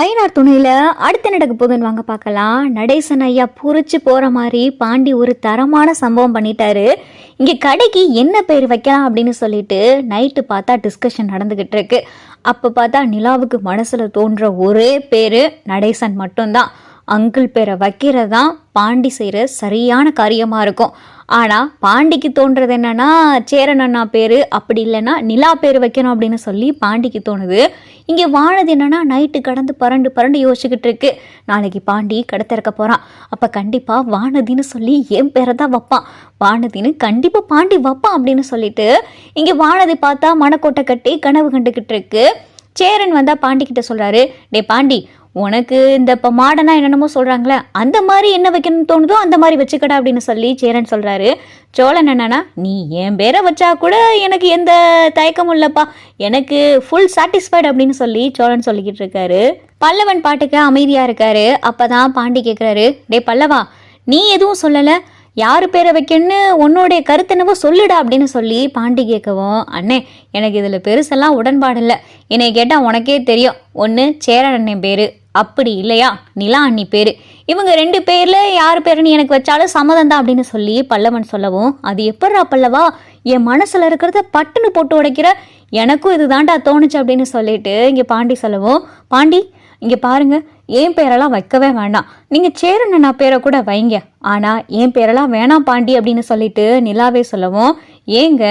ஐநார் துணையில் அடுத்து நடக்க போகுதுன்னு வாங்க பார்க்கலாம். நடேசன் ஐயா புரிச்சு போகிற மாதிரி பாண்டி ஒரு தரமான சம்பவம் பண்ணிட்டாரு. இங்கே கடைக்கு என்ன பேர் வைக்கலாம் அப்படின்னு சொல்லிட்டு நைட்டு பார்த்தா டிஸ்கஷன் நடந்துக்கிட்டு இருக்கு. அப்போ பார்த்தா நிலாவுக்கு மனசில் தோன்ற ஒரே பேர் நடேசன் மட்டும்தான். அங்கிள் பேரை வைக்கிறது தான் பாண்டி செய்கிற சரியான காரியமாக இருக்கும். ஆனால் பாண்டிக்கு தோன்றது என்னன்னா சேரன் அண்ணா பேர் அப்படி இல்லைன்னா நிலா பேர் வைக்கணும் அப்படின்னு சொல்லி பாண்டிக்கு தோணுது. இங்கே வானது என்னன்னா நைட்டு கடந்து பரண்டு பரண்டு யோசிச்சுக்கிட்டு இருக்கு. நாளைக்கு பாண்டி கடை திறக்க போகிறான் அப்போ கண்டிப்பாக வானதின்னு சொல்லி என் பேரை தான் வைப்பான். வானதின்னு கண்டிப்பாக பாண்டி வைப்பான் அப்படின்னு சொல்லிட்டு இங்கே வானதி பார்த்தா மனக்கோட்டை கட்டி கனவு கண்டுக்கிட்டு இருக்கு. சேரன் வந்தால் பாண்டி கிட்ட டே பாண்டி உனக்கு இந்த இப்போ மாடனா என்னென்னமோ சொல்கிறாங்களே அந்த மாதிரி என்ன வைக்கணும்னு தோணுதோ அந்த மாதிரி வச்சுக்கடா அப்படின்னு சொல்லி சேரன் சொல்கிறாரு சோழன் என்னன்னா நீ என் பேரை வச்சா கூட எனக்கு எந்த தயக்கமும் இல்லைப்பா. எனக்கு ஃபுல் சாட்டிஸ்ஃபைடு அப்படின்னு சொல்லி சோழன் சொல்லிக்கிட்டு இருக்காரு. பல்லவன் பாட்டுக்கு அமைதியாக இருக்காரு. அப்பதான் பாண்டி கேட்குறாரு டே பல்லவா நீ எதுவும் சொல்லலை? யார் பேரை வைக்கணும்னு உன்னோடைய கருத்து என்னவோ சொல்லுடா அப்படின்னு சொல்லி பாண்டி கேட்கவும் அண்ணே எனக்கு இதில் பெருசெல்லாம் உடன்பாடு இல்லை. என்னை கேட்டால் உனக்கே தெரியும். ஒன்று சேரன் அண்ணன் பேர். அப்படி இல்லையா? நிலா அண்ணி பேர். இவங்க ரெண்டு பேரில் யார் பேருன்னு எனக்கு வச்சாலும் சம்மதம் தான் அப்படின்னு சொல்லி பல்லவன் சொல்லவும் அது எப்பட்றா பல்லவா? என் மனசில் இருக்கிறத பட்டுன்னு போட்டு உடைக்கிற எனக்கும் இது தாண்டா தோணுச்சு அப்படின்னு சொல்லிட்டு இங்கே பாண்டி சொல்லவும் பாண்டி இங்கே பாருங்க என் பேரெல்லாம் வைக்கவே வேண்டாம் நீங்கள் சேரன் பேரை கூட வைங்க. ஆனால் என் பேரெல்லாம் வேணாம் பாண்டி அப்படின்னு சொல்லிட்டு நிலாவே சொல்லவும் ஏங்க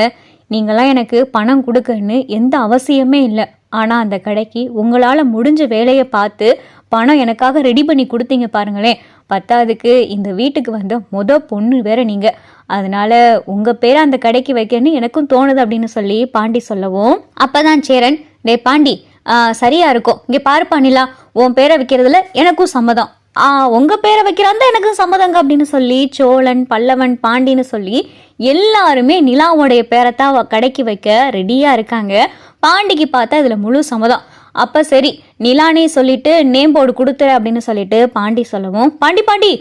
நீங்களாம் எனக்கு பணம் கொடுக்கன்னு எந்த அவசியமே இல்லை. ஆனால் அந்த கடைக்கு உங்களால் முடிஞ்ச வேலையை பார்த்து பணம் எனக்காக ரெடி பண்ணி கொடுத்தீங்க பாருங்களேன். பத்தாவதுக்கு இந்த வீட்டுக்கு வந்த முத பொண்ணு வேற நீங்கள் அதனால உங்கள் பேரை அந்த கடைக்கு வைக்கணும்னு எனக்கும் தோணுது அப்படின்னு சொல்லி பாண்டி சொல்லவும் அப்பதான் சேரன். டே பாண்டி சரியாக சரியா இருக்கும். இங்கே பாரு பண்ணிடலாம் உன் பேரை வைக்கிறதுல எனக்கும் சம்மதம். உங்கள் உங்க பேரை வைக்கிறாந்தா எனக்கு சம்மதங்க அப்படின்னு சொல்லி சோழன் பல்லவன் பாண்டின்னு சொல்லி எல்லாருமே நிலாவுடைய பேரை தான் கடைக்கு வைக்க ரெடியா இருக்காங்க. பாண்டிக்கு பார்த்தா இதுல முழு சம்மதம். அப்ப சரி நிலானே சொல்லிட்டு நேம் போர்டு கொடுத்துரு அப்படின்னு சொல்லிட்டு பாண்டி சொல்லவும் பாண்டி பாண்டி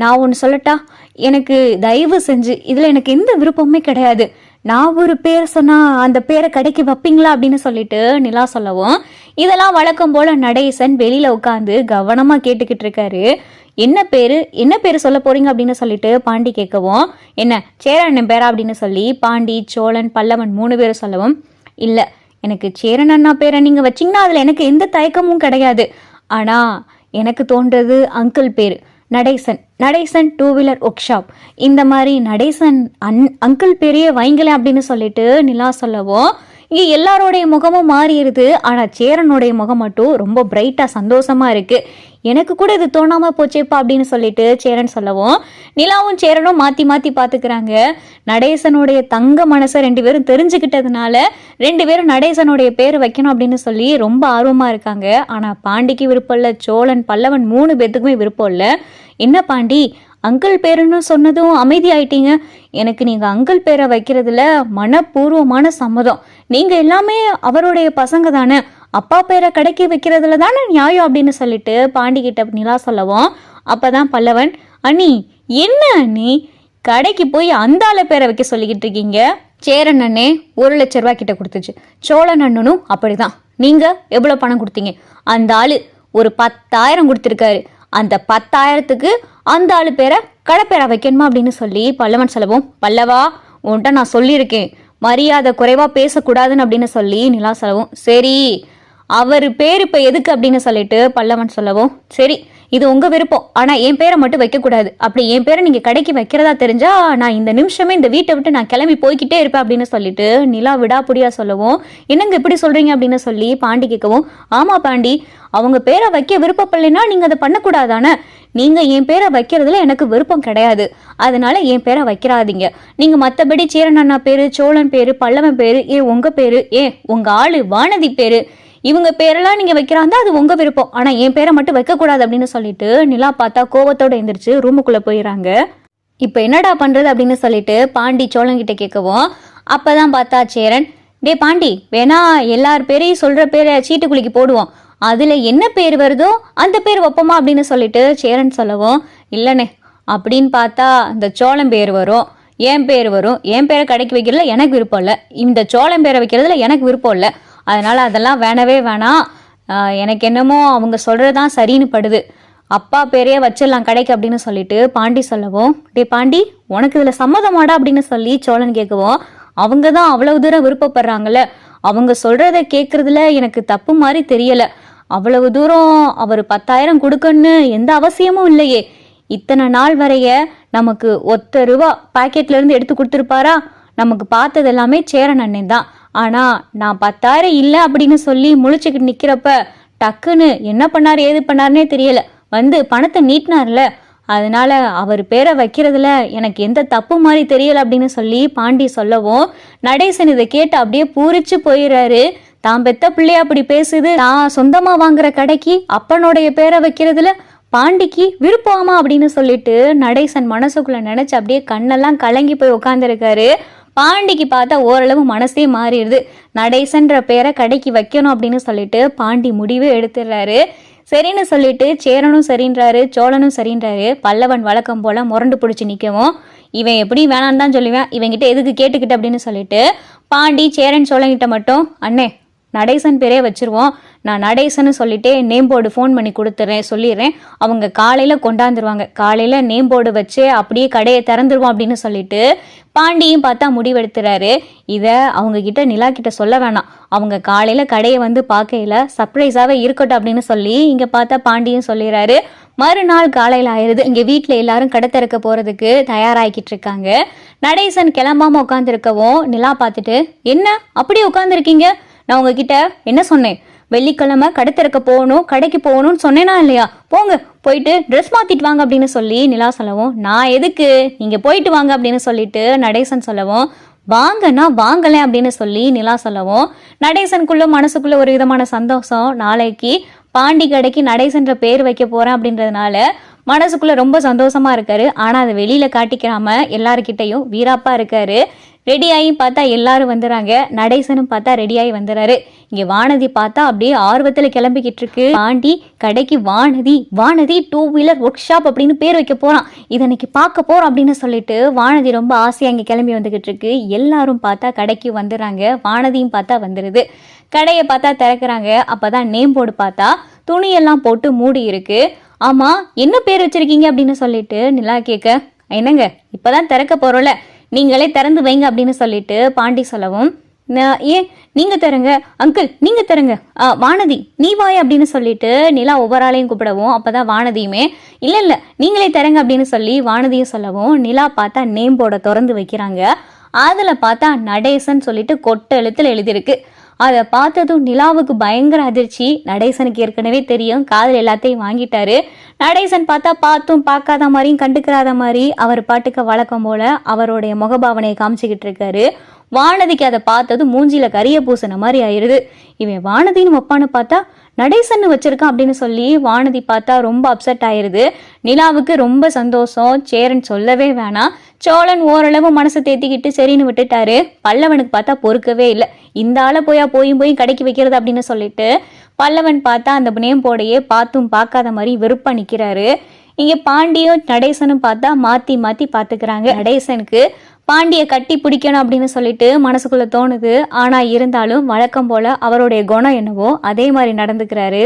நான் ஒன்று சொல்லட்டா? எனக்கு தயவு செஞ்சு இதில் எனக்கு எந்த விருப்பமுமே கிடையாது. நான் ஒரு பேர் சொன்னால் அந்த பேரை கடைக்கு வைப்பீங்களா? அப்படின்னு சொல்லிட்டு நிலா சொல்லவும் இதெல்லாம் வழக்கம் போல் நடேசன் வெளியில் உட்காந்து கவனமாக கேட்டுக்கிட்டு இருக்காரு. என்ன பேர்? என்ன பேர் சொல்ல போறீங்க அப்படின்னு சொல்லிட்டு பாண்டி கேட்கவும் என்ன சேரண்ணன் பேரா? அப்படின்னு சொல்லி பாண்டி சோழன் பல்லவன் மூணு பேரும் சொல்லவும் இல்லை எனக்கு சேரன் அண்ணா பேரை நீங்கள் வச்சிங்கன்னா அதில் எனக்கு எந்த தயக்கமும் கிடையாது. ஆனால் எனக்கு தோன்றது அங்கிள் பேர் Natesan. Natesan two wheeler workshop இந்த மாதிரி நடேசன் அன் அங்கிள் பேரையே வைங்களேன் அப்படின்னு சொல்லிட்டு நிலா சொல்லவும் இங்கே எல்லாரோடைய முகமும் மாறிடுது. ஆனால் சேரனுடைய முகம் மட்டும் ரொம்ப பிரைட்டாக சந்தோஷமாக இருக்குது எனக்கு கூட இது தோணாமல் போச்சேப்பா அப்படின்னு சொல்லிட்டு சேரன் சொல்லவும் நிலாவும் சேரனும் மாற்றி மாற்றி பார்த்துக்கிறாங்க நடேசனுடைய தங்க மனசை ரெண்டு பேரும் தெரிஞ்சுக்கிட்டதுனால ரெண்டு பேரும் நடேசனுடைய பேர் வைக்கணும் அப்படின்னு சொல்லி ரொம்ப ஆர்வமாக இருக்காங்க. ஆனால் பாண்டிக்கு விருப்பம் இல்லை சோழன் பல்லவன் மூணு பேத்துக்குமே விருப்பம் இல்லை. என்ன பாண்டி அங்கிள் பேருன்னு சொன்னதும் அமைதி ஆயிட்டீங்க எனக்கு நீங்கள் அங்கிள் பேரை வைக்கிறதுல மனப்பூர்வமான சம்மதம். நீங்கள் எல்லாமே அவருடைய பசங்க தானே? அப்பா பேரை கடைக்கு வைக்கிறதுல தானே நியாயம் அப்படின்னு சொல்லிட்டு பாண்டிகிட்ட நிலா சொல்லவும் அப்பதான் பல்லவன் அண்ணி என்ன அண்ணி? கடைக்கு போய் அந்த ஆளு பேரை வைக்க சொல்லிக்கிட்டு இருக்கீங்க? சேரன் அண்ணே ஒரு லட்ச ரூபா கிட்ட கொடுத்துச்சு. சோழன் அண்ணனும் அப்படிதான். நீங்க எவ்வளவு பணம் கொடுத்தீங்க? அந்த ஆளு ஒரு பத்தாயிரம் கொடுத்துருக்காரு. அந்த பத்தாயிரத்துக்கு அந்த ஆளு பேரை கடைப்பேரை வைக்கணுமா அப்படின்னு சொல்லி பல்லவன் செலவும் பல்லவா உன்கிட்ட நான் சொல்லியிருக்கேன். மரியாதை குறைவா பேசக்கூடாதுன்னு அப்படின்னு சொல்லி நிலா சொல்லவும் சரி அவர் பேர் இப்போ எதுக்கு? அப்படின்னு சொல்லிட்டு பல்லவன் சொல்லவும் சரி இது உங்க விருப்பம். ஆனா என் பேரை மட்டும் வைக்கக்கூடாது. அப்படி என் பேரை நீங்க கடைக்கு வைக்கிறதா தெரிஞ்சா நான் இந்த நிமிஷமே இந்த வீட்டை விட்டு நான் கிளம்பி போய்கிட்டே இருப்பேன் அப்படின்னு சொல்லிட்டு நிலா விடாப்புடியா சொல்லவும் என்னங்க இப்படி சொல்றீங்க அப்படின்னு சொல்லி பாண்டி கேட்கவும் ஆமா பாண்டி அவங்க பேரை வைக்க விருப்பப்படலைன்னா நீங்க அதை பண்ணக்கூடாதானே? நீங்க என் பேரை வைக்கிறதுல எனக்கு விருப்பம் கிடையாது. அதனால என் பேரை வைக்கிறாதீங்க. நீங்க மத்தபடி சேரன் அண்ணா பேரு சோழன் பேரு பல்லவன் பேரு ஏ உங்க பேரு ஏன் உங்க ஆளு வானதி பேரு இவங்க பேரெல்லாம் நீங்க வைக்கிறாந்தா அது உங்க விருப்பம். ஆனா என் பேரை மட்டும் வைக்கக்கூடாது அப்படின்னு சொல்லிட்டு நிலா பார்த்தா கோவத்தோடு எந்திரிச்சு ரூமுக்குள்ள போயிடுறாங்க இப்போ என்னடா பண்றது அப்படின்னு சொல்லிட்டு பாண்டி சோழன்கிட்ட கேட்கவும் அப்பதான் பார்த்தா சேரன். டே பாண்டி வேணா எல்லார் பேரையும் சொல்ற பேரை சீட்டுக்குலுக்கி போடுவோம். அதுல என்ன பேர் வருதோ அந்த பேர் வைப்போமா? அப்படின்னு சொல்லிட்டு சேரன் சொல்லவும் இல்லைண்ணே அப்படின்னு பார்த்தா இந்த சோளம் பேர் வரும் என் பேர் வரும். என் பேரை கடைக்கு வைக்கிறதுல எனக்கு விருப்பம் இல்லை. இந்த சோளம் பேரை வைக்கிறதுல எனக்கு விருப்பம் இல்லை. அதனால் அதெல்லாம் வேணவே வேணாம். எனக்கு என்னமோ அவங்க சொல்கிறது தான் சரின்னு படுது. அப்பா பேரையே வச்சிடலாம் கடைக்கு அப்படின்னு சொல்லிட்டு பாண்டி சொல்லவும் டே பாண்டி உனக்கு இதில் சம்மதமாடா? அப்படின்னு சொல்லி சோழன் கேட்கவும் அவங்க தான் அவ்வளவு தூரம் விருப்பப்படுறாங்கல்ல. அவங்க சொல்கிறத கேட்குறதுல எனக்கு தப்பு மாதிரி தெரியலை. அவ்வளவு தூரம் அவர் பத்தாயிரம் கொடுக்கணும்னு எந்த அவசியமும் இல்லையே. இத்தனை நாள் வரைய நமக்கு ஒத்த ரூபா பாக்கெட்லேருந்து எடுத்து கொடுத்துருப்பாரா? நமக்கு பார்த்தது எல்லாமே சேரன் அண்ணன் தான். ஆனால் நான் பத்தாயிரம் இல்லை அப்படின்னு சொல்லி முழிச்சுக்கிட்டு நிற்கிறப்ப டக்குன்னு என்ன பண்ணார் ஏது பண்ணார்னே தெரியல. வந்து பணத்தை நீட்டினார்ல. அதனால அவர் பேரை வைக்கிறதுல எனக்கு எந்த தப்பு மாதிரி தெரியல அப்படின்னு சொல்லி பாண்டி சொல்லவும் நடேசன் இதை கேட்டு அப்படியே பூரிச்சு போயிடுறாரு தான் பெத்த பிள்ளைய அப்படி பேசுது? நான் சொந்தமாக வாங்குற கடைக்கு அப்பனுடைய பேரை வைக்கிறதுல பாண்டிக்கு விருப்பமா? அப்படின்னு சொல்லிட்டு நடேசன் மனசுக்குள்ள நினைச்சு அப்படியே கண்ணெல்லாம் கலங்கி போய் உட்காந்துருக்காரு பாண்டிக்கு பார்த்தா ஓரளவு மனசே மாறிடுது. நடேசன்ற பேரை கடைக்கு வைக்கணும் அப்படின்னு சொல்லிட்டு பாண்டி முடிவே எடுத்துடுறாரு. சரின்னு சொல்லிட்டு சேரனும் சரின்றாரு சோழனும் சரின்றாரு. பல்லவன் வழக்கம் போல முரண்டு பிடிச்சி நிற்கவும் இவன் எப்படி வேணான்னு தான் சொல்லுவேன். இவங்கிட்ட எதுக்கு கேட்டுக்கிட்டு? அப்படின்னு சொல்லிட்டு பாண்டி சேரன் சோழன்கிட்ட மட்டும் அண்ணே நடேசன் பேரே வச்சிருவோம். நான் நடேசன்னு சொல்லிட்டே நேம் போர்டு ஃபோன் பண்ணி கொடுத்துட்றேன் சொல்லிடுறேன் அவங்க காலையில் கொண்டாந்துருவாங்க. காலையில் நேம் போர்டு வச்சு அப்படியே கடையை திறந்துருவோம் அப்படின்னு சொல்லிட்டு பாண்டியும் பார்த்தா முடிவெடுத்துறாரு. இதை அவங்க கிட்ட நிலா கிட்ட சொல்ல வேணாம். அவங்க காலையில் கடையை வந்து பார்க்கையில சர்ப்ரைஸாகவே இருக்கட்டும் அப்படின்னு சொல்லி இங்கே பார்த்தா பாண்டியும் சொல்லிடுறாரு மறுநாள் காலையில் ஆயிடுது இங்கே வீட்டில் எல்லாரும் கடை திறக்க போகிறதுக்கு தயாராகிக்கிட்டு இருக்காங்க. நடேசன் கிளம்பாமல் உட்காந்துருக்கவும் நிலா பார்த்துட்டு என்ன? அப்படியே உட்காந்துருக்கீங்க நான் உங்ககிட்ட என்ன சொன்னேன்? வெள்ளிக்கிழமை கடை திறக்க போகணும் கடைக்கு போகணும்னு சொன்னேனா இல்லையா? போங்க போயிட்டு ட்ரெஸ் மாத்திட்டு வாங்க அப்படின்னு சொல்லி நிலா சொல்லவும் நான் எதுக்கு? நீங்க போயிட்டு வாங்க அப்படின்னு சொல்லிட்டு நடேசன் சொல்லவும் வாங்கன்னா வாங்கலை அப்படின்னு சொல்லி நிலா சொல்லவும் நடேசனுக்குள்ள மனசுக்குள்ள ஒரு விதமான சந்தோஷம். நாளைக்கு பாண்டி கடைக்கு நடேசன்ற பேர் வைக்க போறேன் அப்படின்றதுனால மனசுக்குள்ள ரொம்ப சந்தோஷமா இருக்காரு. ஆனா அதை வெளியில காட்டிக்கிறாம எல்லாருக்கிட்டையும் வீராப்பா இருக்காரு. ரெடி ஆகி பார்த்தா எல்லாரும் வந்துடுறாங்க நடேசனும் பார்த்தா ரெடியாகி வந்துடுறாரு இங்கே வானதி பார்த்தா அப்படியே ஆர்வத்தில் கிளம்பிக்கிட்டு இருக்கு ஆண்டி கடைக்கு Vanathi Vanathi two wheeler workshop அப்படின்னு பேர் வைக்க போகிறான் இதை இன்னைக்கு பார்க்க போகிறோம் அப்படின்னு சொல்லிட்டு வானதி ரொம்ப ஆசையாக இங்கே கிளம்பி வந்துக்கிட்டு இருக்கு எல்லாரும் பார்த்தா கடைக்கு வந்துடுறாங்க வானதியும் பார்த்தா வந்துடுது கடையை பார்த்தா திறக்கிறாங்க. அப்பதான் நேம் போர்டு பார்த்தா துணியெல்லாம் போட்டு மூடி இருக்கு. ஆமாம் என்ன பேர் வச்சிருக்கீங்க அப்படின்னு சொல்லிட்டு நிலா கேட்க என்னங்க இப்போதான் திறக்க போகிறோம்ல நீங்களே திறந்து வைங்க அப்படின்னு சொல்லிட்டு பாண்டி சொல்லவும் "நான் ஏன் நீங்க தருங்க அங்கிள் நீங்க தருங்க ஆ, வானதி நீ வாய் அப்படின்னு சொல்லிட்டு நிலா ஒவ்வொரு ஆளையும் கூப்பிடவும் அப்பதான் வானதியுமே இல்ல இல்ல நீங்களே தருங்க அப்படின்னு சொல்லி வானதியும் சொல்லவும் நிலா பார்த்தா நேம் போர்டை திறந்து வைக்கிறாங்க. அதுல பார்த்தா நடேசன் சொல்லிட்டு கொட்டை எழுத்துல எழுதியிருக்கு. அதை பார்த்ததும் நிலாவுக்கு பயங்கர அதிர்ச்சி. நடேசனுக்கு ஏற்கனவே தெரியும் காதல் எல்லாத்தையும் வாங்கிட்டாரு. நடேசன் பார்த்தா பார்த்தும் பார்க்காத மாதிரியும் கண்டுக்கிறாத மாதிரி அவர் பாட்டுக்கு வழக்கம் போல அவருடைய முகபாவனையை காமிச்சுக்கிட்டு இருக்காரு. வானதிக்கு அதை பார்த்ததும் மூஞ்சில கரிய பூசின மாதிரி ஆயிடுது இவன் வானதின்னு வைப்பான்னு பார்த்தா நடேசன் வச்சிருக்கான் அப்படின்னு சொல்லி வானதி பார்த்தா ரொம்ப அப்செட் ஆயிருது. நிலாவுக்கு ரொம்ப சந்தோஷம். சேரன் சொல்லவே வேணாம். சோழன் ஓரளவு மனசை தேத்திக்கிட்டு சரின்னு விட்டுட்டாரு. பல்லவனுக்கு பார்த்தா பொறுக்கவே இல்லை. இந்த ஆளை போயா போயும் போய் கடைக்கு வைக்கிறது அப்படின்னு சொல்லிட்டு பல்லவன் பார்த்தா அந்த நேம் போடையே பார்த்தும் பார்க்காத மாதிரி வெறுப்பா நிற்கிறாரு இங்கே பாண்டியும் நடேசனும் பார்த்தா மாற்றி மாற்றி பார்த்துக்கிறாங்க. நடேசனுக்கு பாண்டியை கட்டி பிடிக்கணும் அப்படின்னு சொல்லிட்டு மனசுக்குள்ளே தோணுது. ஆனால் இருந்தாலும் வழக்கம் போல் அவருடைய குணம் என்னவோ அதே மாதிரி நடந்துக்கிறாரு.